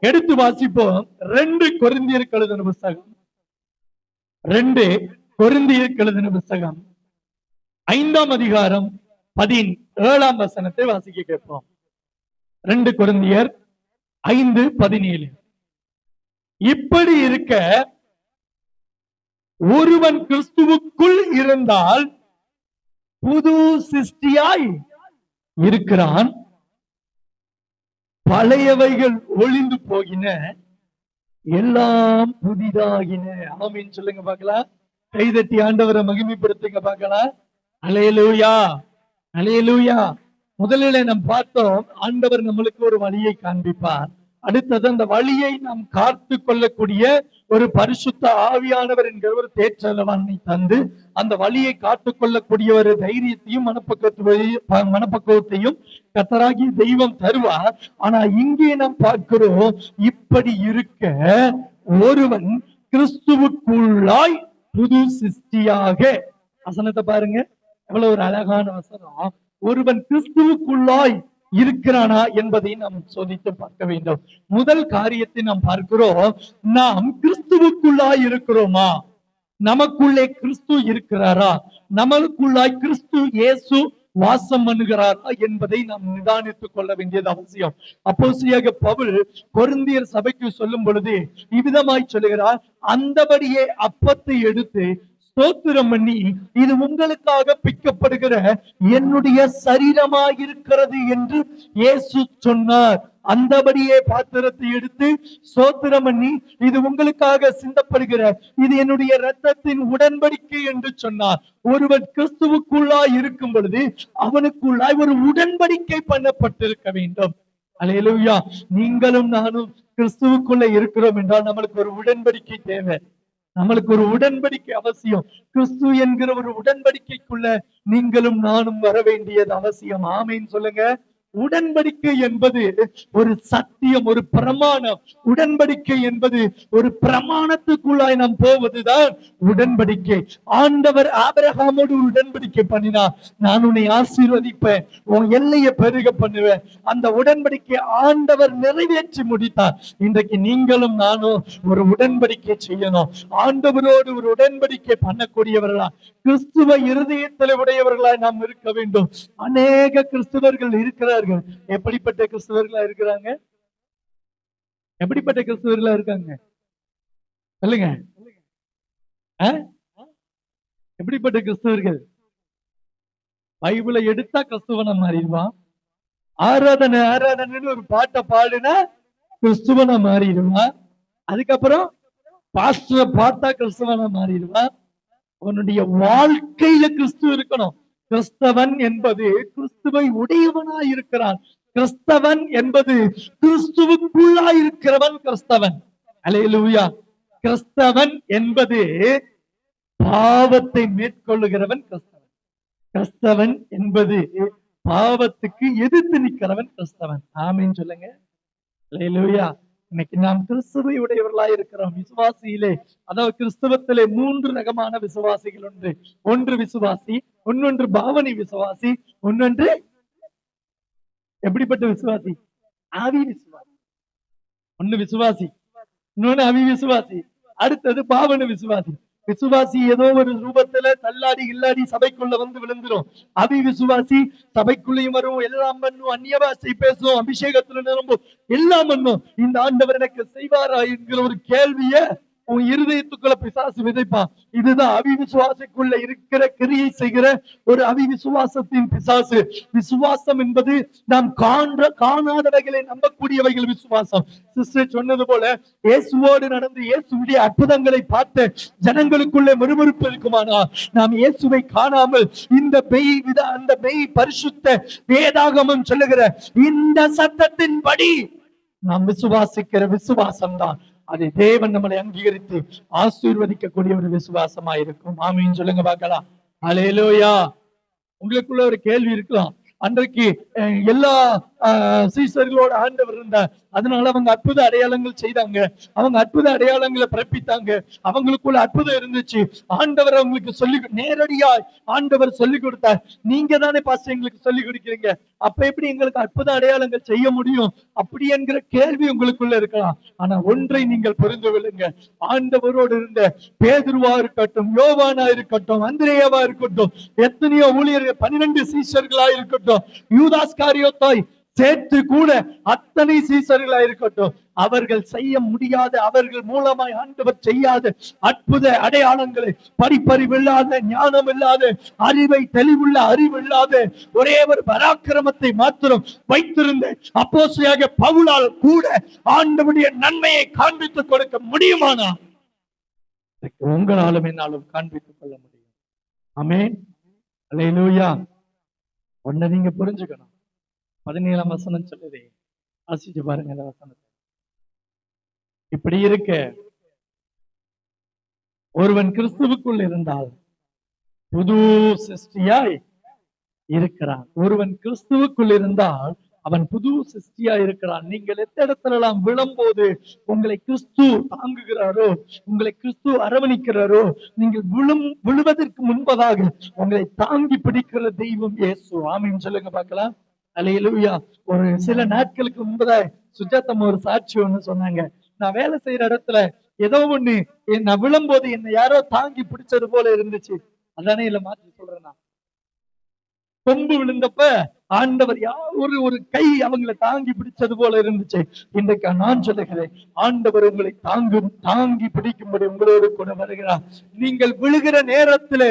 எடுத்து வாசிப்போம் ரெண்டு கொருந்தியர் கழுதின புஸ்தகம். ரெண்டு கொருந்தியர் கழுதின புஸ்தகம். ஐந்தாம் அதிகாரம் பதின் ஏழாம் வசனத்தை வாசிக்க கேட்போம். ரெண்டு கொரிந்தியர் ஐந்து பதினேழு. இப்படி இருக்க ஒருவன் கிறிஸ்துவுக்குள் இருந்தால் புது சிருஷ்டியாய் இருக்கிறான். பழையவைகள் ஒளிந்து போகின எல்லாம் புதிதாகின. ஆமின்னு சொல்லுங்க பார்க்கலாம். கைதட்டி ஆண்டவரை மகிமைப்படுத்துங்க பார்க்கலாம். அலையலூயா அலையலூயா முதலில் நாம் பார்த்தோம் ஆண்டவர் நம்மளுக்கு ஒரு வழியை காண்பிப்பார். அடுத்தது அந்த வழியை நாம் காத்து கொள்ளக்கூடிய ஒரு பரிசுத்த ஆவியானவர் என்கிற ஒரு தேற்றலவனை தந்து அந்த வழியை காத்து கொள்ளக்கூடிய ஒரு தைரியத்தையும் மனப்பக்குவத்தையும் மனப்பக்குவத்தையும் கத்தராகி தெய்வம் தருவார் ஆனா இங்கே நாம் பார்க்கிறோம் இப்படி இருக்க ஒருவன் கிறிஸ்துவுக்குள்ளாய் புது சிருஷ்டியாக. வசனத்தை பாருங்க. எவ்வளவு ஒரு அழகான வசனம். ஒருவன் கிறிஸ்துவுக்குள்ளாய் இருக்கிறானா என்பதை நாம் சோதித்து பார்க்க வேண்டும். முதல் காரியத்தை நாம் பார்க்கிறோம். நாம் கிறிஸ்துவுக்குள்ளாய் இருக்கிறோமா? நமக்குள்ளே கிறிஸ்து இருக்கிறாரா? நமக்குள்ளாய் கிறிஸ்து இயேசு வாசம் பண்ணுகிறாரா என்பதை நாம் நிதானித்துக் கொள்ள வேண்டியது அவசியம். அப்போசியாக பவுல் பொருந்தியர் சபைக்கு சொல்லும் பொழுது இவ்விதமாய் சொல்லுகிறார். அந்தபடியே அப்பத்தை எடுத்து ஸ்தோத்திரம் பண்ணி இது உங்களுக்காக பிக்கப்படுகிற என்னுடைய சரீரமாயிருக்கிறது என்று இயேசு சொன்னார். அந்தபடியே பாத்திரத்தை எடுத்து சோத்திரம் பண்ணி இது உங்களுக்காக சிந்தப்படுகிற இது என்னுடைய ரத்தத்தின் உடன்படிக்கை என்று சொன்னார். ஒருவன் கிறிஸ்துவுக்குள்ளாய் இருக்கும் பொழுது அவனுக்குள்ளாய் ஒரு உடன்படிக்கை பண்ணப்பட்டிருக்க வேண்டும். அலையலுயா நீங்களும் நானும் கிறிஸ்துவுக்குள்ள இருக்கிறோம் என்றால் நம்மளுக்கு ஒரு உடன்படிக்கை தேவை. நம்மளுக்கு ஒரு உடன்படிக்கை அவசியம். கிறிஸ்து என்கிற ஒரு உடன்படிக்கைக்குள்ள நீங்களும் நானும் வர வேண்டியது அவசியம். ஆமைன்னு சொல்லுங்க. உடன்படிக்கை என்பது ஒரு சத்தியம் ஒரு பிரமாணம். உடன்படிக்கை என்பது ஒரு பிரமாணத்துக்குள்ளாய் நாம் போவதுதான் உடன்படிக்கை. ஆண்டவர் ஆபரகாமோடு ஒரு உடன்படிக்கை பண்ணினா நான் உன்னை ஆசீர்வதிப்பேன் உன் எல்லையை பெருக பண்ணுவேன். அந்த உடன்படிக்கை ஆண்டவர் நிறைவேற்றி முடித்தார். இன்றைக்கு நீங்களும் நானும் ஒரு உடன்படிக்கை செய்யணும். ஆண்டவரோடு ஒரு உடன்படிக்கை பண்ணக்கூடியவர்களா கிறிஸ்துவ இருதயத்தில் உடையவர்களாய் நாம் இருக்க வேண்டும். அநேக கிறிஸ்துவர்கள் இருக்கிறார்கள் எப்படிப்பட்ட கிறிஸ்தவர்களா இருக்கிறாங்க? எப்படிப்பட்ட கிறிஸ்தவர்களா இருக்காங்க? சொல்லுங்க. எப்படிப்பட்ட கிறிஸ்தவர்கள்? பைபிளை எடுத்தா கிறிஸ்துவனை மாறிடுவான் ஆராதனை ஆராதனைன்னு ஒரு பாட்டை பாடுனா கிறிஸ்துவனை மாறிடுவான் அதுக்கப்புறம் பாஸ்டரை பார்த்தா கிறிஸ்துவனை மாறிடுவான் உன்னுடைய வாழ்க்கையில கிறிஸ்துவ இருக்கணும். கிறிஸ்தவன் என்பது கிறிஸ்துவை உடையவனாய் இருக்கிறான் கிறிஸ்தவன் என்பது கிறிஸ்துவுக்குள்ளாய் இருக்கிறவன் கிறிஸ்தவன். அலையலூயா. கிறிஸ்தவன் என்பது பாவத்தை மேற்கொள்ளுகிறவன் கிறிஸ்தவன். கிறிஸ்தவன் என்பது பாவத்துக்கு எதிர்த்து நிற்கிறவன் கிறிஸ்தவன். ஆமின்னு சொல்லுங்க. அலையலூயா. இன்னைக்கு நாம் கிறிஸ்துவை உடையவர்களாய் இருக்கிறோம். விசுவாசியிலே அதாவது கிறிஸ்தவத்திலே மூன்று ரகமான விசுவாசிகள் உண்டு. ஒன்று விசுவாசி ஒன்னொன்று பாவனை விசுவாசி ஒன்னொன்று எப்படிப்பட்ட விசுவாசி? ஆவி விசுவாசி. ஒன்னு விசுவாசி இன்னொன்னு அவி விசுவாசி அடுத்தது பாவன விசுவாசி. விசுவாசி ஏதோ ஒரு ரூபத்துல தள்ளாடி இல்லாடி சபைக்குள்ள வந்து விழுந்துரும். அபி விசுவாசி சபைக்குள்ளேயும் வரும் எல்லாம் பண்ணும் அந்நிய பாஷை பேசும் அபிஷேகத்துல நிரம்பும் எல்லாம் பண்ணும் இந்த ஆண்டவர் எனக்கு செய்வாரா என்கிற ஒரு கேள்வியை உன் இருதயத்துக்குள்ள பிசாசு விதைப்பான். இதுதான் அவிவிசுவாசக்குள்ள இருக்கிற கிரியை செய்கிற ஒரு அவிவிசுவாசத்தின் பிசாசு. விசுவாசம் என்பது நாம் காண்ற காணாதவைகளை நம்பக்கூடியவைகள் விசுவாசம். சிஸ்டர் சொன்னது போல இயேசுவோடு நடந்து இயேசுடைய அற்புதங்களை பார்த்த ஜனங்களுக்குள்ளே மறுமறுப்பு இருக்குமானா? நாம் இயேசுவை காணாமல் இந்த பெய் வித அந்த பெய் பரிசுத்த வேதாகமம் சொல்லுகிற இந்த சத்தத்தின்படி நாம் விசுவாசிக்கிற விசுவாசம் தான் அது தேவன் நம்மளை அங்கீகரித்து ஆசீர்வதிக்கக்கூடிய ஒரு விசுவாசமா இருக்கும் ஆமீன். சொல்லுங்க பார்க்கலாம். அலையலோயா உங்களுக்குள்ள ஒரு கேள்வி இருக்கலாம். அன்றைக்கு எல்லா சீசர்களோட ஆண்டவர் இருந்தார் அதனால அவங்க அற்புத அடையாளங்கள் செய்தாங்க. அவங்க அற்புத அடையாளங்களை பிறப்பித்தாங்க. அவங்களுக்குள்ள அற்புதம் இருந்துச்சு. ஆண்டவர் அவங்களுக்கு சொல்லி நேரடியாய் ஆண்டவர் சொல்லி கொடுத்தார். நீங்க தானே பாஸ்டர் எங்களுக்கு சொல்லி கொடுக்கிறீங்க. அப்ப எப்படி எங்களுக்கு அற்புத அடையாளங்கள் செய்ய முடியும்? அப்படி என்கிற கேள்வி உங்களுக்குள்ள இருக்கலாம். ஆனா ஒன்றை நீங்கள் புரிந்து கொள்ளுங்க. ஆண்டவரோடு இருந்த பேதுருவா இருக்கட்டும் யோவானா இருக்கட்டும் அந்திரேயாவா இருக்கட்டும் எத்தனையோ ஊழியர்கள் பன்னிரண்டு சீஷர்களா இருக்கட்டும் யூதாஸ் காரியோத்தாய் சேர்த்து கூட அத்தனை சீசர்களா இருக்கட்டும். அவர்கள் செய்ய முடியாத அவர்கள் மூலமாய் ஆண்டவர் செய்யாத அற்புத அடையாளங்களை படிப்பறிவு இல்லாத ஞானம் இல்லாத அறிவை தெளிவுள்ள அறிவு இல்லாத ஒரே ஒரு பராக்கிரமத்தை மாத்திரம் வைத்திருந்த அப்போசியாக பவுலால் கூட ஆண்டவுடைய நன்மையை காண்பித்துக் கொடுக்க முடியுமானா? உங்களாலும் என்னாலும் காண்பித்துக் கொள்ள முடியும். அமேன் அலையிலூயா. ஒன்ன நீங்க புரிஞ்சுக்கணும். பதினேழாம் வசனம் சொல்லுதே. வாசிச்சு பாருங்க அந்த வசனத்தை. இப்படி இருக்க ஒருவன் கிறிஸ்துவுக்குள் இருந்தால் புது சிருஷ்டியாய் இருக்கிறான். ஒருவன் கிறிஸ்துவுக்குள் இருந்தால் அவன் புது சிருஷ்டியா இருக்கிறான். நீங்கள் எந்த இடத்துல எல்லாம் விழும்போது உங்களை கிறிஸ்து தாங்குகிறாரோ உங்களை கிறிஸ்து அரவணிக்கிறாரோ நீங்கள் விழும் விழுவதற்கு முன்பதாக உங்களை தாங்கி பிடிக்கிற தெய்வம் ஏசு ஆமின்னு சொல்லுங்க பார்க்கலாம். அல்லேலூயா ஒரு சில நாட்களுக்கு முன்பதாக சுஜாத்தம் ஒரு சாட்சி ஒண்ணு சொன்னாங்க. நான் வேலை செய்யற இடத்துல ஏதோ ஒண்ணு நான் விழும்போது என்னை யாரோ தாங்கி பிடிச்சது போல இருந்துச்சு. அதானே இல்ல மாத்தி சொல்றேன் நான். கொம்பு விழுந்தப்ப ஆண்டவர் ஒரு ஒரு கை அவங்களை தாங்கி பிடிச்சது போல இருந்துச்சு. இன்றைக்கு நான் சொல்லுகிறேன் ஆண்டவர் உங்களை தாங்கும் தாங்கி பிடிக்கும்படி உங்களோடு கூட வருகிறார். நீங்கள் விழுகிற நேரத்துல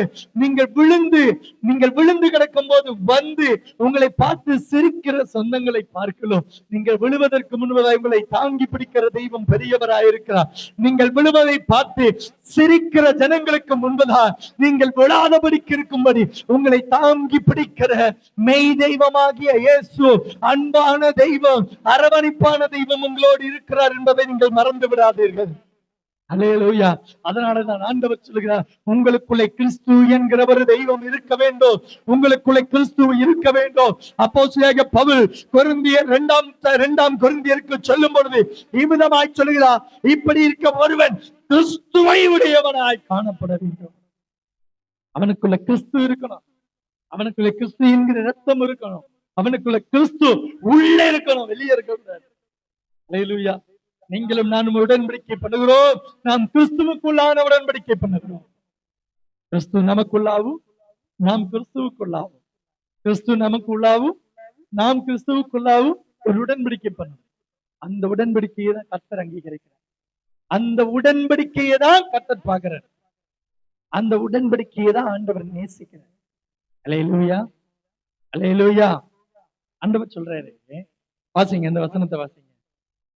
நீங்கள் விழுந்து நீங்கள் விழுந்து கிடக்கும் போது வந்து உங்களை பார்த்து சிரிக்கிற சொந்தங்களை பார்க்கலாம். நீங்கள் விழுவதற்கு முன்பதாக உங்களை தாங்கி பிடிக்கிற தெய்வம் பெரியவராயிருக்கிறார் நீங்கள் விழுவதை பார்த்து சிரிக்கிற ஜனங்களுக்கு முன்பதா நீங்கள் விழாதபடிக்கு இருக்கும்படி உங்களை தாங்கி பிடிக்கிற மெய் தெய்வம் தெய்வமாகிய இயேசு அன்பான தெய்வம் அரவணைப்பான தெய்வம் உங்களோடு இருக்கிறார் என்பதை நீங்கள் மறந்து விடாதீர்கள். அல்லேலூயா அதனாலதான் ஆண்டவர் சொல்லுகிறார் உங்களுக்குள்ளே கிறிஸ்து என்கிற ஒரு தெய்வம் இருக்க வேண்டும். உங்களுக்குள்ளே கிறிஸ்து இருக்க வேண்டும். அப்போ பவுல் கொருந்தியர் இரண்டாம் இரண்டாம் கொருந்தியருக்கு சொல்லும் பொழுது இவ்விதமாய் சொல்லுகிறார் இப்படி இருக்க ஒருவன் கிறிஸ்துவை உடையவனாய் காணப்பட வேண்டும். அவனுக்குள்ள கிறிஸ்து இருக்கணும். அவனுக்குள்ள கிறிஸ்து என்கிற ரத்தம் இருக்கணும். அவனுக்குள்ள கிறிஸ்து உள்ளே இருக்கணும் வெளியே இருக்க கூடாது நீங்களும் நானும் உடன்படிக்கை பண்ணுகிறோம். நாம் கிறிஸ்துவுக்குள்ளான உடன்படிக்கை பண்ணுகிறோம். கிறிஸ்து நமக்குள்ளாவும் நாம் கிறிஸ்துவுக்குள்ளாவும். கிறிஸ்து நமக்குள்ளாவும் நாம் கிறிஸ்துவுக்குள்ளாவும் ஒரு உடன்படிக்கை பண்ணும் அந்த உடன்படிக்கையை தான் கர்த்தர் அங்கீகரிக்கிறார். அந்த உடன்படிக்கையை தான் கர்த்தர் பார்க்கிறார். அந்த உடன்படிக்கையை தான் ஆண்டவர் நேசிக்கிறார். அலையலூயா அலையலூயா ஆண்டவர் சொல்றாரு. வாசிங்க இந்த வசனத்தை வாசிங்க.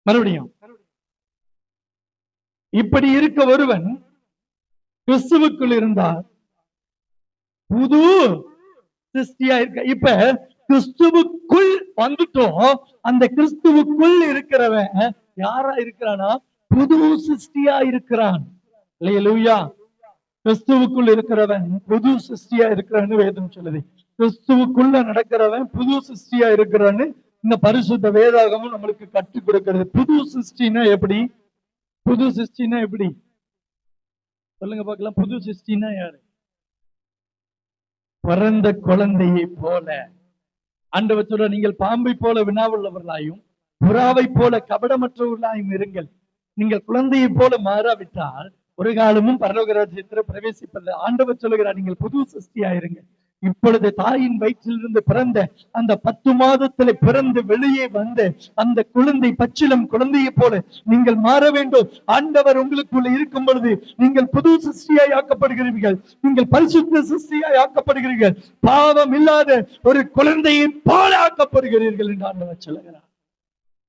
மறுபடியும். இப்படி இருக்க ஒருவன் கிறிஸ்துவுக்குள் இருந்தார் புது சிருஷ்டியா இருக்க இப்ப கிறிஸ்துவுக்குள் வந்துட்டோம். அந்த கிறிஸ்துவுக்குள் இருக்கிறவன் யாரா இருக்கிறானா? புது சிருஷ்டியா இருக்கிறான். இல்லையா கிறிஸ்துவுக்குள் இருக்கிறவன் புது சிருஷ்டியா இருக்கிறான்னு வேதம் சொல்லுது. கிறிஸ்துவுக்குள்ள நடக்கிறவன் புது சிருஷ்டியா இருக்கிறான்னு இந்த பரிசுத்த வேதாகமும் நம்மளுக்கு கற்றுக் கொடுக்கிறது. புது சிருஷ்டினா எப்படி? புது சிருஷ்டினா எப்படி? சொல்லுங்க பார்க்கலாம். புது சிருஷ்டினா யாரு? பிறந்த குழந்தையை போல. ஆண்டவர் சொல்ற நீங்கள் பாம்பை போல வினாவுள்ளவர்களாயும் புறாவை போல கபடமற்றவர்களாயும் இருங்கள். நீங்கள் குழந்தையை போல மாறாவிட்டால் ஒரு காலமும் பரலோக ராஜ்யத்தில் பிரவேசிப்பதில்லை. ஆண்டவர் சொல்லுகிறார் நீங்கள் புது சிருஷ்டியாயிருங்க. இப்பொழுது தாயின் வயிற்றிலிருந்து பிறந்த அந்த பத்து மாதத்துல பிறந்து வெளியே வந்த அந்த குழந்தை பச்சிலம் குழந்தையை போல நீங்கள் மாற வேண்டும். ஆண்டவர் உங்களுக்குள்ள இருக்கும் பொழுது நீங்கள் புது சிருஷ்டியாய் ஆக்கப்படுகிறீர்கள். நீங்கள் பரிசுத்த சிருஷ்டியாய் ஆக்கப்படுகிறீர்கள். பாவம் இல்லாத ஒரு குழந்தையை போல ஆக்கப்படுகிறீர்கள் என்று ஆண்டவர் சொல்லுகிறார்.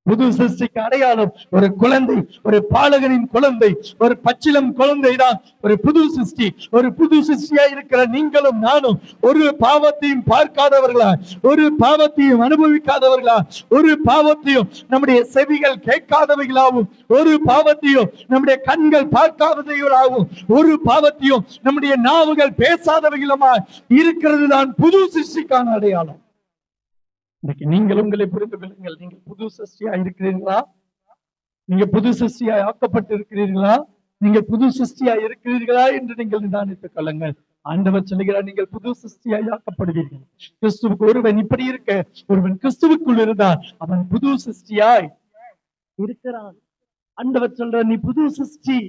புது சிருஷ்டிக்கு அடையாளம் ஒரு குழந்தை ஒரு பாலகனின் குழந்தை ஒரு பச்சிலம் குழந்தை தான் ஒரு புது சிருஷ்டி ஒரு புது சிருஷ்டியா இருக்கிற நீங்களும் நானும் ஒரு பாவத்தையும் பார்க்காதவர்களா? ஒரு பாவத்தையும் அனுபவிக்காதவர்களா? ஒரு பாவத்தையும் நம்முடைய செவிகள் கேட்காதவைகளாகவும் ஒரு பாவத்தையும் நம்முடைய கண்கள் பார்க்காதவைகளாகவும் ஒரு பாவத்தையும் நம்முடைய நாவுகள் பேசாதவைகளுமா இருக்கிறது தான் புது சிருஷ்டிக்கான அடையாளம். இன்னைக்கு நீங்கள் உங்களை புரிந்து கொள்ளுங்கள். நீங்கள் புது சஷ்டியா இருக்கிறீர்களா? நீங்க புது சிருஷ்டியா ஆக்கப்பட்டு இருக்கிறீர்களா நீங்க புது சிருஷ்டியா இருக்கிறீர்களா என்று நீங்கள் நிதானித்துக் கொள்ளுங்கள். ஆண்டவர் சொல்லுகிறார் நீங்கள் புது சிருஷ்டியாய் ஆக்கப்படுவீர்கள். கிறிஸ்துவுக்கு ஒருவன் இப்படி இருக்க ஒருவன் கிறிஸ்துவுக்குள் இருந்தான் அவன் புது சிருஷ்டியாய் இருக்கிறான். ஆண்டவர் சொல்ற நீ புது சிருஷ்டி.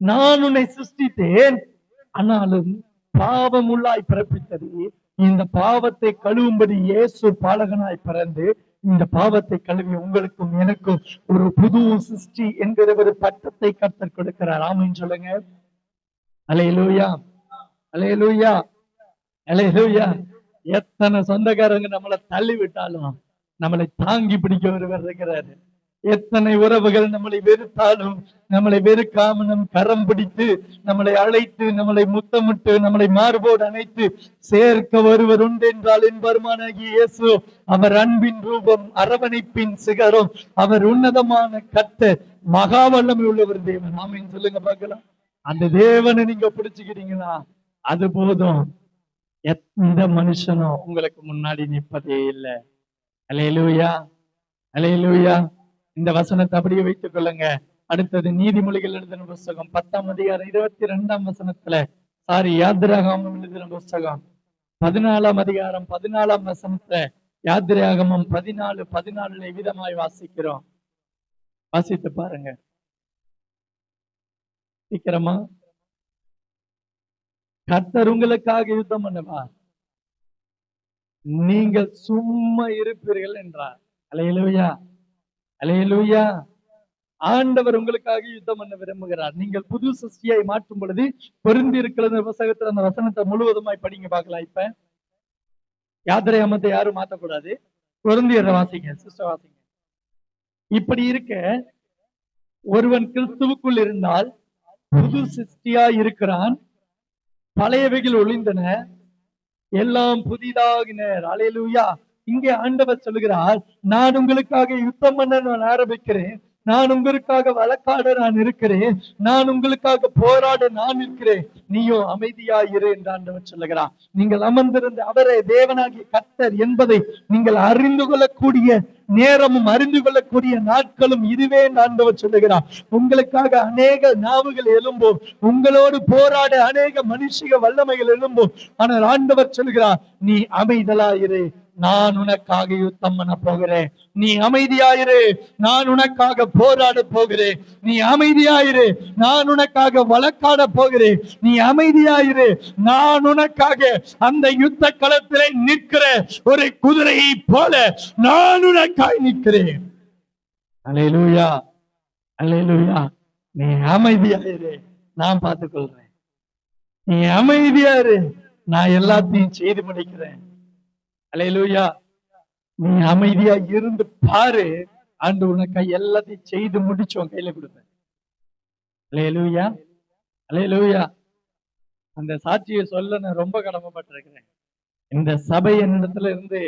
நான் உன்னை சிருஷ்டித்தேன். ஆனாலும் பாவம் உள்ளாய் பிறப்பித்தது இந்த பாவத்தை கழுவும்படி இயேசு பாலகனாய் பிறந்து இந்த பாவத்தை கழுவி உங்களுக்கும் எனக்கும் ஒரு புது சிருஷ்டி என்கிற ஒரு பட்டத்தை கர்த்தர் கொடுக்கிறார். ஆமென் சொல்லுங்க. அலையலூயா அலையலூயா அலையலூயா எத்தனை சொந்தக்காரங்க நம்மளை தள்ளி விட்டாலும் நம்மளை தாங்கி பிடிக்க ஒருவர் இருக்கிறாரு. எத்தனை உறவுகள் நம்மளை வெறுத்தாலும் நம்மளை வெறுக்காம நம் கரம் பிடித்து நம்மளை அழைத்து நம்மளை முத்தமிட்டு நம்மளை மார்போடு அணைத்து சேர்க்க ஒருவர் உண்டு என்றால் என் இயேசு அவர் அன்பின் ரூபம் அரவணைப்பின் சிகரம் அவர் உன்னதமான கத்த மகா வல்லமை உள்ளவர் தேவன். ஆமென். சொல்லுங்க பார்க்கலாம். அந்த தேவனை நீங்க பிடிச்சுக்கிறீங்களா? அது போதும். எந்த மனுஷனும் உங்களுக்கு முன்னாடி நிற்பதே இல்லை. அலையலூயா. அலையலூயா. இந்த வசனத்தை அப்படியே வைத்துக் கொள்ளுங்க. அடுத்தது நீதிமொழிகள் எழுதின புஸ்தகம் பத்தாம் அதிகாரம் இருபத்தி ரெண்டாம் வசனத்துல சாரி யாத்திராகமம் எழுதின புஸ்தகம் பதினாலாம் அதிகாரம் பதினாலாம் வசனத்துல யாத்திராகமம் பதினாலு பதினாலுல விதமாய் வாசிக்கிறோம். வாசித்து பாருங்க. சீக்கிரமா. கர்த்தர் உங்களுக்காக யுத்தம் பண்ணுவார். நீங்கள் சும்மா இருப்பீர்கள் என்றார். அலையிலவையா அலையலூயா. ஆண்டவர் உங்களுக்காக யுத்தம் பண்ண விரும்புகிறார். நீங்கள் புது சிருஷ்டியாய் மாற்றும் பொழுது பொருந்தி இருக்கிற புத்தகத்துல அந்த வசனத்தை முழுவதுமாய் படிங்க பார்க்கலாம். இப்ப யாத்திரை அமத்தை யாரும் மாத்தக்கூடாது பொருந்தியரை வாசிங்க சிஸ்டர் வாசிங்க. இப்படி இருக்க ஒருவன் கிறிஸ்துவுக்குள் இருந்தால் புது சிருஷ்டியா இருக்கிறான். பழையவைகள் ஒளிந்தன. எல்லாம் புதிதாகினர் அலையலூயா. இங்கே ஆண்டவர் சொல்லுகிறார் நான் உங்களுக்காக யுத்தம் பண்ண நான் ஆரம்பிக்கிறேன். நான் உங்களுக்காக வழக்காட நான் இருக்கிறேன். நான் உங்களுக்காக போராட நான் இருக்கிறேன். நீயோ அமைதியா இரு என்று ஆண்டவர் சொல்லுகிறார். நீங்கள் அமர்ந்திருந்த அவரே தேவனாகிய கர்த்தர் என்பதை நீங்கள் அறிந்து கொள்ளக்கூடிய நேரமும் அறிந்து கொள்ளக்கூடிய நாட்களும் இதுவே ஆண்டவர் சொல்லுகிறார். உங்களுக்காக அநேக நாவுகள் எழும்போம் உங்களோடு போராட அநேக மனுஷிக வல்லமைகள் எழும்போம் ஆனால் ஆண்டவர் சொல்லுகிறார் நீ அமைதலாயிரு நான் உனக்காக யுத்தம் பண்ண போகிறேன். நீ அமைதியாயிரு. நான் உனக்காக போராட போகிறேன். நீ அமைதியாயிரு. நான் உனக்காக வழக்காட போகிறேன். நீ அமைதியாயிரு. நான் உனக்காக அந்த யுத்த களத்திலே நிற்கிற ஒரு குதிரையை போல நான் உனக்காய் நிற்கிறேன். அலையலூயா. அலையலூயா. நீ அமைதியாயிரு. நான் பார்த்துக்கொள்றேன் நீ அமைதியாரு நான் எல்லாத்தையும் செய்து முடிக்கிறேன். அலையலூயா. நீ அமைதியா இருந்து பாரு. ஆண்டு உனக்கு எல்லாத்தையும் செய்து முடிச்சு உன் கையில கொடுப்பேன். அலையலூயா. அலையலூயா. அந்த சாட்சியை சொல்ல நான் ரொம்ப கடமைப்பட்டிருக்கிறேன். இந்த சபை என்னிடத்துல இருந்து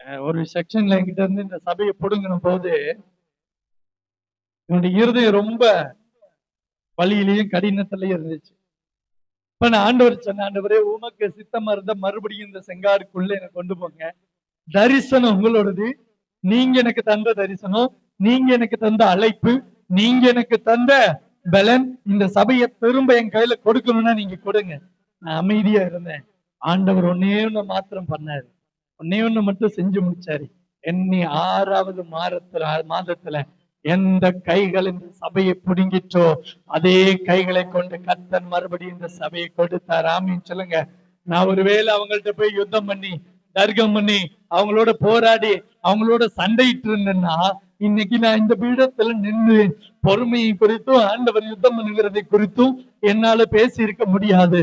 அஹ், ஒரு செக்ஷன்ல என்கிட்ட இருந்து இந்த சபையை பிடுங்கின போது என்னுடைய இருதயம் ரொம்ப வழியிலையும் கடினத்திலையும் இருந்துச்சு. இப்ப நான் ஆண்டவர் சொன்ன ஆண்டவரே உமக்கு சித்தமா இருந்த மறுபடியும் இந்த செங்காடுக்குள்ள எனக்கு கொண்டு போங்க. தரிசனம் உங்களோடது. நீங்க எனக்கு தந்த தரிசனம் நீங்க எனக்கு தந்த அழைப்பு நீங்க எனக்கு தந்த பலன் இந்த சபையை திரும்ப என் கையில கொடுக்கணும்னா நீங்க கொடுங்க. நான் அமைதியா இருந்தேன். ஆண்டவர் ஒன்னே ஒண்ணு மாத்திரம் பண்ணாரு. ஒன்னே ஒண்ணு மட்டும் செஞ்சு முடிச்சாரு. என்னை ஆறாவது மாதத்துல மாதத்துல எந்த கைகள் இந்த சபையை புடுங்கிட்டோ அதே கைகளை கொண்டு கர்த்தன் மறுபடியும் இந்த சபையை கொடுத்தார். ஆமின்னு சொல்லுங்க. நான் ஒருவேளை அவங்கள்ட்ட போய் யுத்தம் பண்ணி தர்க்கம் பண்ணி அவங்களோட போராடி அவங்களோட சண்டையிட்டு இருந்தேன்னா இன்னைக்கு நான் இந்த பீடத்துல நின்று பொறுமையை குறித்தும் ஆண்டவர் யுத்தம் பண்ணுகிறதை குறித்தும் என்னால பேசி இருக்க முடியாது.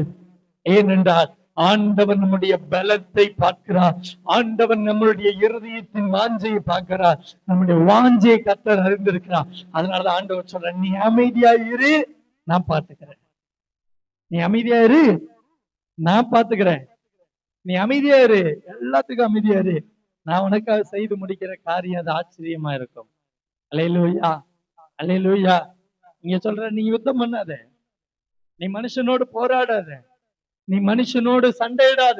ஏனென்றால் ஆண்டவர் நம்முடைய பலத்தை பார்க்கிறார். ஆண்டவர் நம்மளுடைய இருதயத்தின் வாஞ்சையை பார்க்கிறார். நம்முடைய வாஞ்சையை கத்தர் அறிந்திருக்கிறார். அதனாலதான் ஆண்டவர் சொல்ற நீ அமைதியா இரு நான் பாத்துக்கிறேன் நீ அமைதியா இரு நான் பாத்துக்கிறேன் நீ அமைதியா இரு எல்லாத்துக்கும் அமைதியா இரு. நான் உனக்காக செய்து முடிக்கிற காரியம் அது ஆச்சரியமா இருக்கும். அலையலூயா அலையலூயா நீங்க சொல்ற நீ யுத்தம் பண்ணாத. நீ மனுஷனோடு போராடாத. நீ மனுஷனோடு சண்டையிடாத.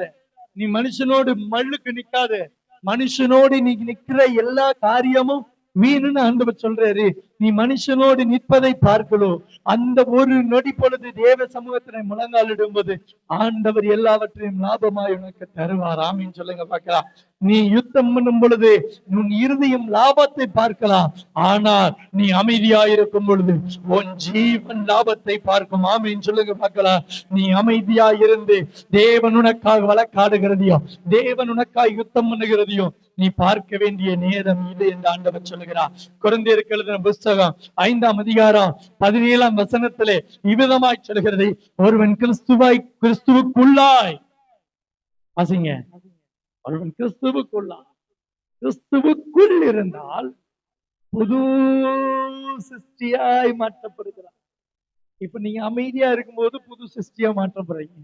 நீ மனுஷனோடு மல்லுக்கு நிக்காத மனுஷனோடு நீ நிக்கிற எல்லா காரியமும் வீணுன்னு ஆண்டவர் சொல்றாரு. நீ மனுஷனோடு நிற்பதை பார்க்கலோ? அந்த ஒரு நொடி பொழுது தேவ சமூகத்தினை முழங்காலிடும்போது ஆண்டவர் எல்லாவற்றையும் லாபமாய் உனக்கு தருவார். ஆமீன். சொல்லுங்க பார்க்கலாம். நீ யுத்தம் பண்ணும் பொழுது உன் இருதயம் லாபத்தை பார்க்கலாம். ஆனால் நீ அமைதியாயிருக்கும் பொழுது உன் ஜீவன் லாபத்தை பார்க்கும். ஆமின்னு சொல்லுங்க பார்க்கலாம். நீ அமைதியா இருந்து தேவன் உனக்காக வழக்காடுகிறதையும் தேவன் உனக்காக யுத்தம் பண்ணுகிறதையும் நீ பார்க்க வேண்டிய நேரம் இது என்று ஆண்டவர் சொல்லுகிறார். குழந்தையருக்கு எழுதின புஸ்தகம் ஐந்தாம் அதிகாரம் பதினேழாம் வசனத்திலே இவ்விதமாய் சொல்கிறது ஒருவன் கிறிஸ்துவாய் கிறிஸ்துவுக்குள்ளாய். அசிங்க ஒருவன் கிறிஸ்துவுக்குள்ளாய் கிறிஸ்துவுக்குள் இருந்தால் புது சிருஷ்டியாய் மாற்றப்படுகிறார். இப்ப நீங்க அமைதியா இருக்கும்போது புது சிருஷ்டியா மாற்றப்படுறீங்க.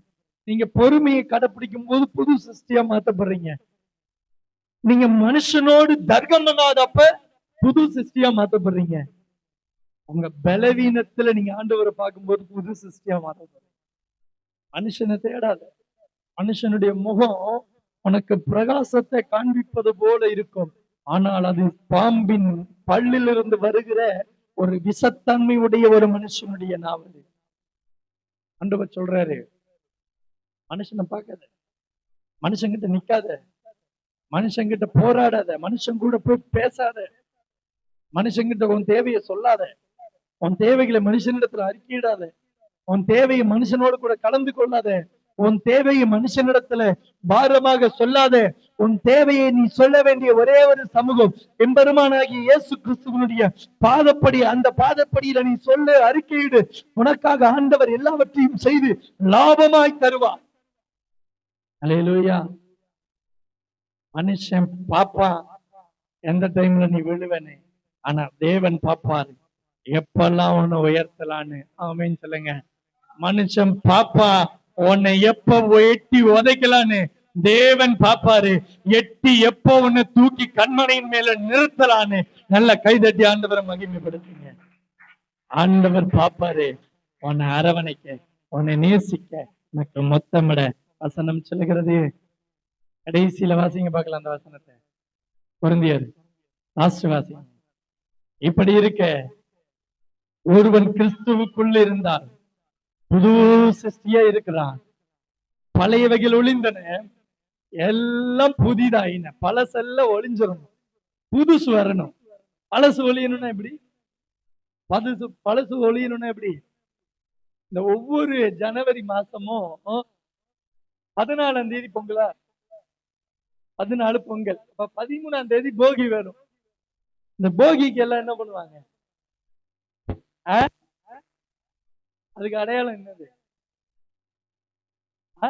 நீங்க பொறுமையை கடைபிடிக்கும் போது புது சிருஷ்டியா மாற்றப்படுறீங்க. நீங்க மனுஷனோடு தர்க்கம் பண்ணாதப்ப புது சிருஷ்டியா மாற்றப்படுறீங்க. உங்க பலவீனத்துல நீங்க ஆண்டவரை பார்க்கும்போது புது சிருஷ்டியா மாறது மனுஷனை தேடாத. மனுஷனுடைய முகம் உனக்கு பிரகாசத்தை காண்பிப்பது போல இருக்கும். ஆனால் அது பாம்பின் பள்ளிலிருந்து வருகிற ஒரு விசத்தன்மை உடைய ஒரு மனுஷனுடைய நாவல் ஆண்டவர் சொல்றாரு மனுஷனை பார்க்காத. மனுஷங்கிட்ட நிக்காத. மனுஷங்கிட்ட போராடாத. மனுஷன் கூட போய் பேசாத. மனுஷங்கிட்ட உன் தேவையை சொல்லாத. உன் தேவைகளை மனுஷனிடத்துல அறிக்கையிடாத உன் தேவையை மனுஷனோடு கூட கலந்து கொள்ளாத உன் தேவையை மனுஷனிடத்துல பாரமாக சொல்லாத உன் தேவையை நீ சொல்ல வேண்டிய ஒரே ஒரு சமூகம் எம்பெருமானாகிய இயேசு கிறிஸ்துவனுடைய பாதப்படி அந்த பாதப்படியில நீ சொல்லு அறிக்கையிடு. உனக்காக ஆண்டவர் எல்லாவற்றையும் செய்து லாபமாய் தருவார். அலையலூயா. மனுஷன் பாப்பா எந்த டைம்ல நீ விழுவனே? ஆனா தேவன் பாப்பாரு எப்பெல்லாம் உன்னை உயர்த்தலான்னு? ஆமைன்னு சொல்லுங்க. மனுஷன் பாப்பா உன்னை எப்ப எட்டி உதைக்கலான்னு? தேவன் பாப்பாரு எட்டி எப்போ உன்னை தூக்கி கண்மனையின் மேல நிறுத்தலான்னு? நல்ல கைதட்டி ஆண்டவரை மகிமைப்படுத்துங்க. ஆண்டவர் பாப்பாரு உன்னை அரவணைக்க உன்னை நேசிக்க எனக்கு மொத்தமிட வசனம் சொல்லுகிறது. கடைசியில வாசிங்க பார்க்கலாம் அந்த வசனத்தை. பொருந்தியது லாஸ்ட் வாசிங்க. இப்படி இருக்க ஒருவன் கிறிஸ்துவுக்குள்ள இருந்தால் புது சிருஷ்டியா இருக்கிறான். பழையவைகள் ஒளிந்தன. எல்லாம் புதிதாயின. பழசெல்லாம் ஒளிஞ்சிடணும் புதுசு வரணும் பழசு ஒளியணும்னா எப்படி? பதுசு பழசு ஒளியணும்னா எப்படி? இந்த ஒவ்வொரு ஜனவரி மாசமும் பதினாலாம் தேதி பொங்கலா? பதினாலு பொங்கல். அப்ப பதிமூணாம் தேதி போகி வரும் இந்த போகிக்கு எல்லாம் என்ன பண்ணுவாங்க? அதுக்கு அடையாளம் என்னது? ஆ?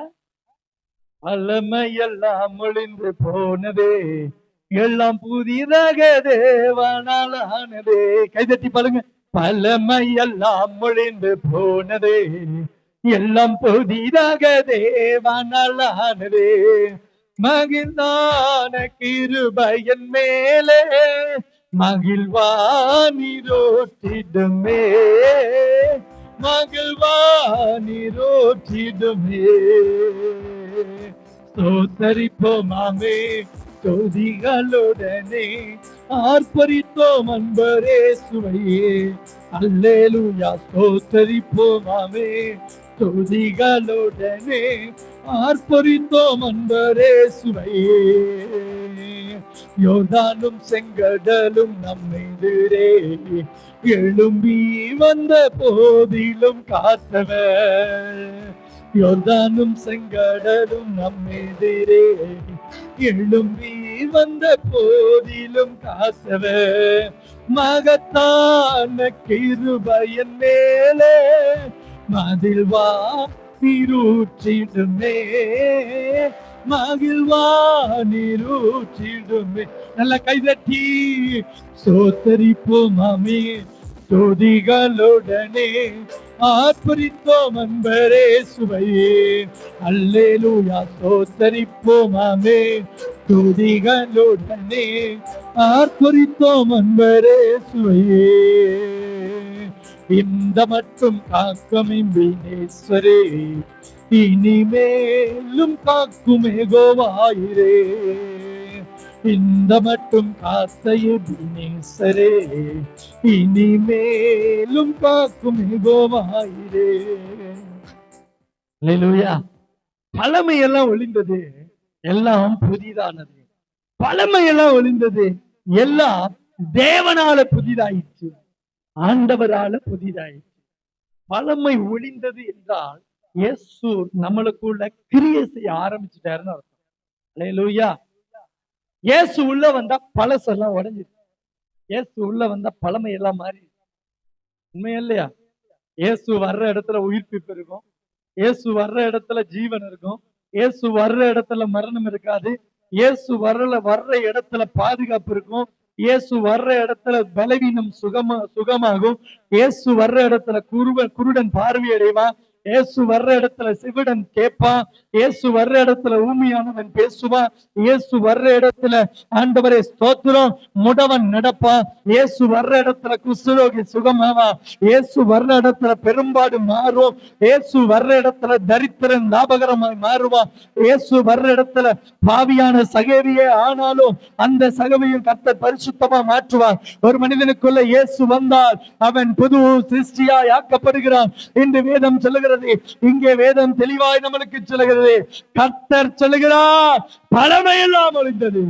பழமையெல்லாம் ஒளிந்து போனதே எல்லாம் புதிதாக தேவனால் ஆனதே கைதட்டி பாருங்க. பழமையெல்லாம் ஒளிந்து போனதே எல்லாம் புதிதாக தேவனால் ஆனதே மகிழ்ந்தான கிருபையன் மேலே மகிழ்வானிரோட்டிடுமே மகிழ்வானிரோட்டிடுமே ஸ்தோத்தரிப்போமாமே தொதிகளுடனே. ஆர்ப்பரித்தோம் அன்பரே சுவையே. அல்லேலூயா ஸ்தோத்தரிப்போமாமே தொதிகளுடனே. ஆர்ப்பரித்தோம் அன்பரே சுவையே. யோர்தானும் செங்கடலும் நம்மெதிரே எழும்பி வந்த போதிலும் காத்தவர். யோர்தானும் செங்கடலும் நம்மெதிரே எழும்பி வந்த போதிலும் காத்தவர். மகத்தான கிருபையன் மேலே. மதில் வா நீரூற்றிடுமே. மகிழ்வா நீரூற்றிடுமே நல்ல கைதட்டி சோத்தரிப்போம் அமே துதிகளுடனே ஆர்ப்பரித்தோம் அன்பரே சுவையே. அல்லேலூயா சோத்தரிப்போம் அமே துதிகளுடனே ஆர்ப்பரித்தோம் அன்பரே சுவையே. இந்த மட்டும் காக்கும் இம்பினேஸ்வரே இனிமேலும் காக்குமே கோவாயிரே இந்த மட்டும் காத்த எபினேசரே இனிமேலும் காக்கும் யெகோவாயிரே அல்லேலூயா பழமையெல்லாம் ஒளிந்தது எல்லாம் புதிதானது. பழமையெல்லாம் ஒளிந்தது எல்லாம் தேவனால புதிதாயிற்று. ஆண்டவரால புதிதாயிற்று. பழமை ஒளிந்தது என்றால் இயேசு நம்மளுக்குள்ள கிரியை செய்ய ஆரம்பிச்சுட்டாருன்னு அர்த்தம். அலையலூயா இயேசு உள்ள வந்தா பழசெல்லாம் உடைஞ்சிருச்சு இயேசு உள்ள வந்தா பழமை எல்லாம் மாறி உண்மையா இல்லையா? இயேசு வர்ற இடத்துல உயிர்ப்பிப்பு இருக்கும். இயேசு வர்ற இடத்துல ஜீவன் இருக்கும். இயேசு வர்ற இடத்துல மரணம் இருக்காது. இயேசு வர்ற வர்ற இடத்துல பாதுகாப்பு இருக்கும். இயேசு வர்ற இடத்துல பலவீனம் சுகமா சுகமாகும். இயேசு வர்ற இடத்துல குருவன் குருடன் பார்வையடைவான். இயேசு வர்ற இடத்துல சிவிடன் கேட்பான். இயேசு வர்ற இடத்துல ஊமியானவன் பேசுவான். இயேசு வர்ற இடத்துல ஆண்டவரே ஸ்தோத்திரம். முடவன் நடப்பான். இயேசு வர்ற இடத்துல குசுரோகி சுகமாவான். இயேசு வர்ற இடத்துல பெரும்பாடு மாறும். இயேசு வர்ற இடத்துல தரித்திரன் லாபகரமாய் மாறுவான். இயேசு வர்ற இடத்துல பாவியான சகேவியே ஆனாலும் அந்த சகவையும் கர்த்தர் பரிசுத்தமா மாற்றுவார். ஒரு மனிதனுக்குள்ள இயேசு வந்தால் அவன் புது சிருஷ்டியாய் ஆக்கப்படுகிறான். இந்த வேதம் சொல்லுகிறது. இங்கே வேதம் தெளிவாய் நம்மளுக்கு சொல்லுகிறது. கர்த்தர் சொல்லுகிறார் பழமை எல்லாம் ஒழிந்தது.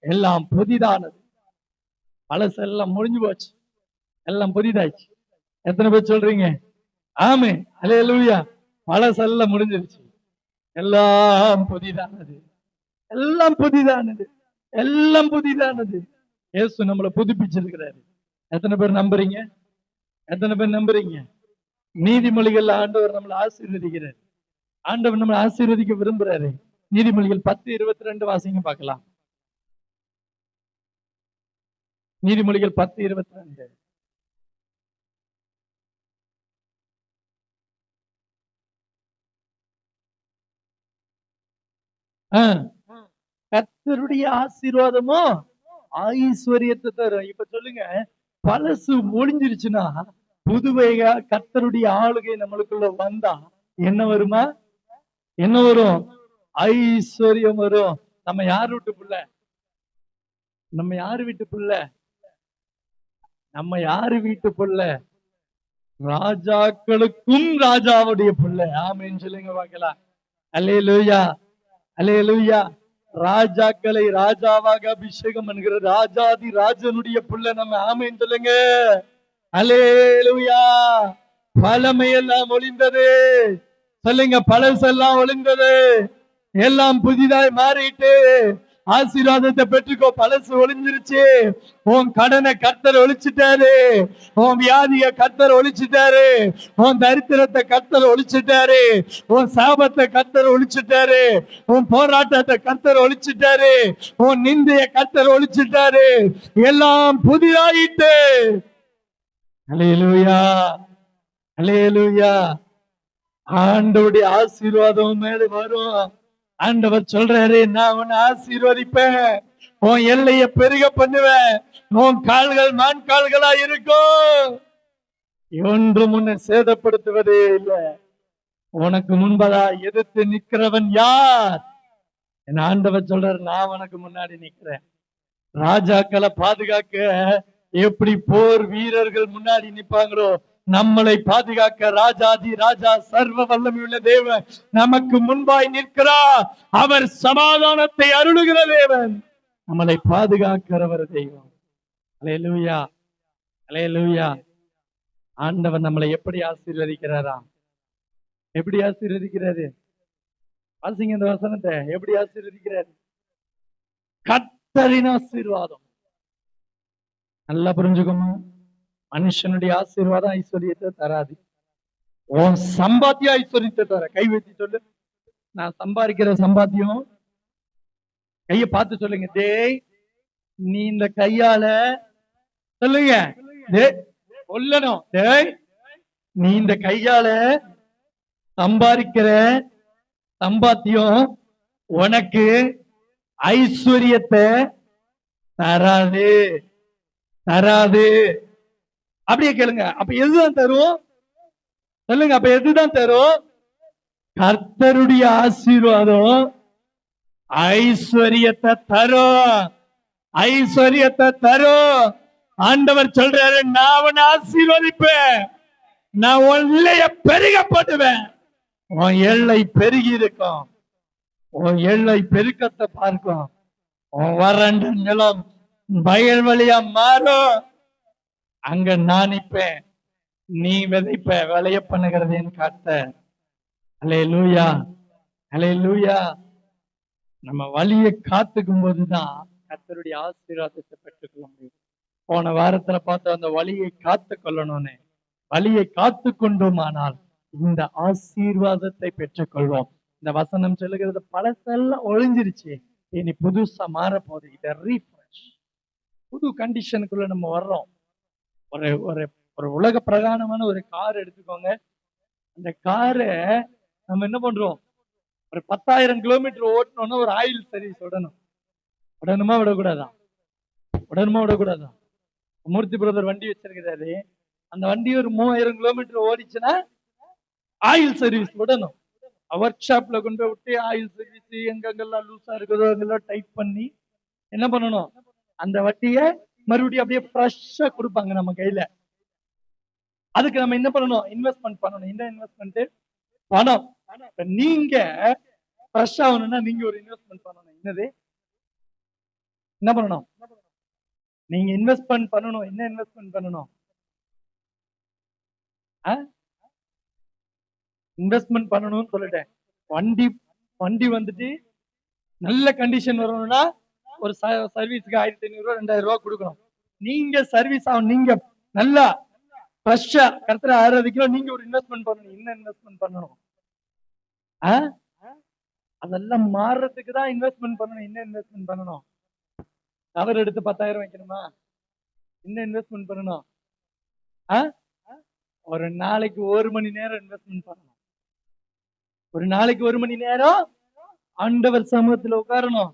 எல்லாம் புதிதானது. பழசெல்லாம் முடிஞ்சு போச்சு. எல்லாம் புதிதாச்சு எத்தனை பேர் சொல்றீங்க? ஆமே அலே லூயா பழசெல்லாம் முடிஞ்சிருச்சு. எல்லாம் புதிதானது. எல்லாம் புதிதானது. எல்லாம் புதிதானது. இயேசு நம்மளை புதுப்பிச்சிருக்கிறாரு. எத்தனை பேர் நம்புறீங்க? எத்தனை பேர் நம்புறீங்க? நீதிமொழிகள் ஆண்டவர் நம்மளை ஆசீர்வதிக்கிறார். ஆண்டவர் நம்மளை ஆசீர்வதிக்க விரும்புறாரு. நீதிமொழிகள் பத்து இருபத்தி ரெண்டு வாசிங்க பார்க்கலாம். நீதிமொழிகள் பத்து இருபத்தி ரெண்டு கர்த்தருடைய ஆசீர்வாதமோ? ஐஸ்வர்யத்தை தரும். இப்ப சொல்லுங்க பழசு ஒளிஞ்சிருச்சுன்னா புதுவையா கர்த்தருடைய ஆளுகை நம்மளுக்குள்ள வந்தா என்ன வருமா? என்ன வரும்? ஐஸ்வர்யம் வரும். நம்ம யார் வீட்டு புள்ள? நம்ம யாரு வீட்டு புள்ள? நம்ம யாரு வீட்டு புள்ள? ராஜாக்களுக்கும் ராஜாவுடைய புள்ள. ஆமின்னு சொல்லுங்க பார்க்கலாம் அலே லூயா அலே லூயா ராஜாக்களை ராஜாவாக அபிஷேகம் என்கிற ராஜாதி ராஜனுடைய புள்ள நம்ம. ஆமைன்னு சொல்லுங்க. அலேலுயா பழமையெல்லாம் ஒளிந்தது. சொல்லுங்க பழசெல்லாம் ஒளிந்தது. எல்லாம் புதிதாய் மாறிட்டு ஆசீர்வாதத்தை பெற்றுக்கோ பழசு ஒளிஞ்சிருச்சு. உன் கடனை கர்த்தர் ஒழிச்சிட்டாரு உன் வியாதிய கர்த்தர் ஒழிச்சிட்டாரு உன் தரித்திரத்தை கர்த்தர் ஒழிச்சிட்டாரு உன் சாபத்தை கர்த்தர் ஒழிச்சிட்டாரு உன் போராட்டத்தை கர்த்தர் ஒழிச்சிட்டாரு உன் நிந்தைய கர்த்தர் ஒழிச்சிட்டாரு எல்லாம் புதிதாயிட்டு அலையலூயா அலையலூயா ஆண்டவுடைய ஆசீர்வாதம் மேல வரும். ஆண்டவர் சொல்றாரு நான் உன்னை ஆசீர்வதிப்பேன். உன் எல்லைய பெருக பண்ணுவேன். உன் கால்கள் மான் கால்களா இருக்கும். ஒன்றும் உன்னை சேதப்படுத்துவதே இல்லை. உனக்கு முன்பதா எதிர்த்து நிக்கிறவன் யார்? என் ஆண்டவர் சொல்றாரு நான் உனக்கு முன்னாடி நிக்கிறேன் ராஜாக்களை பாதுகாக்க எப்படி போர் வீரர்கள் முன்னாடி நிப்பாங்களோ நம்மளை பாதுகாக்க ராஜாதி ராஜா சர்வ வல்லமையுள்ள தேவன் நமக்கு முன்பாய் நிற்கிறார் அவர் சமாதானத்தை அருளுகிற தேவன். நம்மளை பாதுகாக்கிறவர் தெய்வம். அலையலூயா அலையலூயா. ஆண்டவர் நம்மளை எப்படி ஆசீர்வதிக்கிறாரா? எப்படி ஆசீர்வதிக்கிறாரு? வாசிங்க இந்த வசனத்தை. எப்படி ஆசீர்வதிக்கிறாரு? கத்தரின் ஆசீர்வாதம். நல்லா புரிஞ்சுக்கணும் மனுஷனுடைய ஆசீர்வாதம் ஐஸ்வர்யத்தை தராது. உன் சம்பாத்தியம் ஐஸ்வர்யத்தை தர. கை வச்சு சொல்லு. நான் சம்பாதிக்கிற சம்பாத்தியம். கைய பார்த்து சொல்லுங்க. டேய் நீ இந்த கையால சொல்லுங்க. சொல்லணும். டேய் நீ இந்த கையால சம்பாதிக்கிற சம்பாத்தியம் உனக்கு ஐஸ்வர்யத்தை தராது. தராது. அப்படியே கேளுங்க. அப்ப எதுதான் தரும்? சொல்லுங்க. அப்ப எதுதான் தரும்? கர்த்தருடைய ஆசீர்வாதம் ஐஸ்வர்யத்தை தரும். ஐஸ்வர்யத்தை தரும். ஆண்டவர் சொல்றாரு நான் உன்னை ஆசீர்வதிப்பேன். நான் உன்னைய பெருக போட்டுவேன் உன் எல்லை பெருகி இருக்கும். உன் எல்லை பெருக்கத்தை பார்க்கும். உன் வறண்ட நிலம் வயல் வழியா மாறும் அங்க நான் நிப்பேன் நீ விதைப்ப விளைய பண்ணுகிறதேன்னு காட்ட அலே லூயா அலே லூயா நம்ம வழியை காத்துக்கும் போதுதான் கத்தருடைய ஆசீர்வாதத்தை பெற்றுக்கொள்ள முடியும். போன வாரத்துல பார்த்த அந்த வழியை காத்து கொள்ளணும்னு வழியை காத்து கொண்டோமானால் இந்த ஆசீர்வாதத்தை பெற்றுக்கொள்வோம். இந்த வசனம் சொல்லுகிறது பழசெல்லாம் ஒழிஞ்சிருச்சு. இனி புதுசா மாற போகுது இதை புது கண்டிஷனுக்குள்ள நம்ம வர்றோம். ஒரு ஒரு ஒரு உலக பிரகாரமான ஒரு கார் எடுத்துக்கோங்க. அந்த காரை நம்ம என்ன பண்றோம்? ஒரு பத்தாயிரம் கிலோமீட்டர் ஓட்டணும்னா ஒரு ஆயில் சர்வீஸ் விடணும் உடனுமா விடக்கூடாதான்? உடனுமா விடக்கூடாதான்? மூர்த்தி பிரதர் வண்டி வச்சிருக்கிறாரு. அந்த வண்டி ஒரு மூவாயிரம் கிலோமீட்டர் ஓடிச்சுன்னா ஆயில் சர்வீஸ் விடணும். ஒர்க் ஷாப்ல கொண்டு விட்டு ஆயில் சர்வீஸ் எங்கெங்கெல்லாம் லூஸா இருக்குதோ அங்கெல்லாம் டைட் பண்ணி என்ன பண்ணணும்? அந்த வட்டியை மறுபடியும் அப்படியே ஃப்ரெஷ்ஷா கொடுப்பாங்க நம்ம கையில. அதுக்கு நம்ம என்ன பண்ணணும்? இன்வெஸ்ட்மெண்ட் பண்ணணும். என்ன இன்வெஸ்ட்மெண்ட் பணம். நீங்க ஃப்ரெஷ் ஆகணும்னா நீங்க ஒரு இன்வெஸ்ட்மெண்ட் பண்ணணும். என்னது? என்ன பண்ணணும்? நீங்க இன்வெஸ்ட்மெண்ட் பண்ணணும். என்ன இன்வெஸ்ட்மெண்ட் பண்ணணும்? இன்வெஸ்ட்மெண்ட் பண்ணணும்னு சொல்லிட்டேன். வண்டி வண்டி வந்துட்டு நல்ல கண்டிஷன் வரணும்னா ஒரு சர்வீஸுக்கு ஆயிரத்தி ஐநூறு ரூபா ரெண்டாயிரம் ரூபா கொடுக்கணும். நீங்க சர்வீஸ் ஆகும் நீங்க நல்லா ஃப்ரெஷ்ஷா கருத்துல ஆறாவது நீங்க ஒரு இன்வெஸ்ட்மெண்ட் பண்ணணும். என்ன இன்வெஸ்ட்மெண்ட் பண்ணணும்? அதெல்லாம் மாறுறதுக்கு தான் இன்வெஸ்ட்மெண்ட் பண்ணணும். என்ன இன்வெஸ்ட்மெண்ட் பண்ணணும்? கவர் எடுத்து பத்தாயிரம் வைக்கணுமா? என்ன இன்வெஸ்ட்மெண்ட் பண்ணணும்? ஒரு நாளைக்கு ஒரு மணி நேரம் இன்வெஸ்ட்மெண்ட் பண்ணணும். ஒரு நாளைக்கு ஒரு மணி நேரம் ஆண்டவர் சமூகத்துல உட்காரணும்.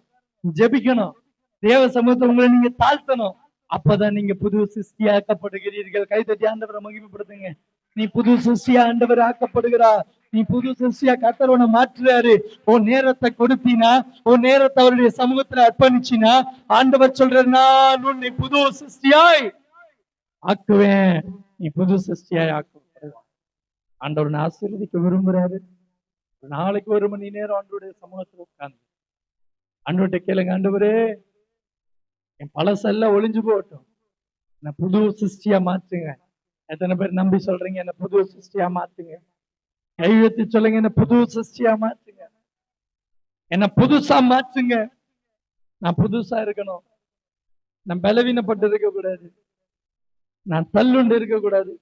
ஜெபிக்கணும். தேவ சமூகத்தை உங்களை நீங்க தாழ்த்தணும். அப்பதான் நீங்க புது சிருஷ்டி ஆக்கப்படுகிறீர்கள். கைதட்டி ஆண்டவரை மகிமைப்படுத்துங்க. நீ புது சிருஷ்டியா ஆண்டவர் ஆக்கப்படுகிறா நீ புது சிருஷ்டியா கத்தரவனை மாற்றுறாரு. உன் நேரத்தை கொடுத்தீனா உன் நேரத்தை அவருடைய சமூகத்துல அர்ப்பணிச்சினா ஆண்டவர் சொல்றாரு நான் உன்னை புது சிருஷ்டியாய் ஆக்குவேன். நீ புது சிருஷ்டியாய் ஆக்குவேன் ஆண்டவர் ஆசீர்வதிக்க விரும்புறாரு. நாளைக்கு ஒரு மணி நேரம் ஆண்டவருடைய சமூகத்துல உட்கார்ந்து ஆண்டவர்கிட்ட கேளுங்க ஆண்டவரே என் பழசெல்லாம் ஒளிஞ்சு போகட்டும். என்ன புது சிருஷ்டியா மாத்துங்க. எத்தனை பேர் நம்பி சொல்றீங்க என்ன புது சிருஷ்டியா மாத்துங்க. கையெழுத்தி சொல்லுங்க என்ன புது சிருஷ்டியா மாத்துங்க. என்ன புதுசா மாத்துங்க. நான் புதுசா இருக்கணும். நான் பலவீனப்பட்டு இருக்க கூடாது நான் தள்ளுண்டு இருக்க கூடாது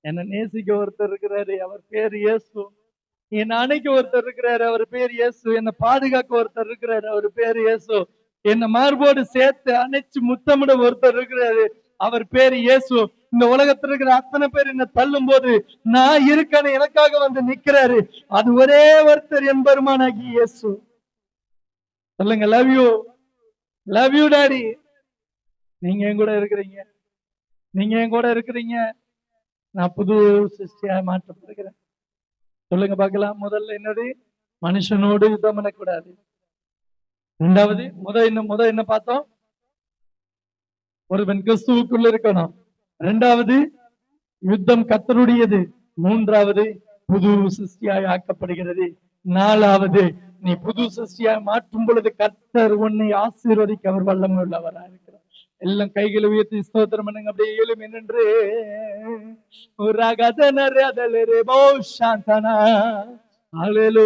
என்ன நேசிக்க ஒருத்தர் இருக்கிறாரு அவர் பேர் இயேசு. என் அணைக்கு ஒருத்தர் இருக்கிறாரு அவர் பேர் இயேசு. என்னை பாதுகாக்க ஒருத்தர் இருக்கிறாரு அவர் பேர் இயேசு. என்னை மார்போடு சேர்த்து அணைச்சு முத்தமிட ஒருத்தர் இருக்கிறாரு அவர் பேர் இயேசு. இந்த உலகத்துல இருக்கிற அத்தனை பேர் என்ன தள்ளும் போது நான் இருக்கேன்னு எனக்காக வந்து நிக்கிறாரு. அது ஒரே ஒருத்தர் என் பெருமானாகி இயேசு. சொல்லுங்க love you love you daddy நீங்க என் கூட இருக்கிறீங்க. நீங்க என் கூட இருக்கிறீங்க. நான் புது சிருஷ்டியா மாற்றப்படுகிறேன். சொல்லுங்க பார்க்கலாம். முதல்ல என்னது? மனுஷனோடு யுத்தம் பண்ணக்கூடாது. ரெண்டாவது முத என்ன முத என்ன பார்த்தோம்? ஒருவன் கிறிஸ்துவுக்குள்ள இருக்கணும். ரெண்டாவது யுத்தம் கத்தருடையது மூன்றாவது புது சிருஷ்டியாய் ஆக்கப்படுகிறது. நாலாவது நீ புது சிருஷ்டியாய் மாற்றும் பொழுது கத்தர் உன்னை ஆசீர்வதிக்க அவர் வல்லமை உள்ளவரா எல்லாம் கைகளை உயர்த்தி ஸ்தோத்திரம் பண்ணுங்க. அப்படியே ஏழும் என்னென்று ஒரு அகதனர் அதலரே போ சாந்தனா. Hallelujah.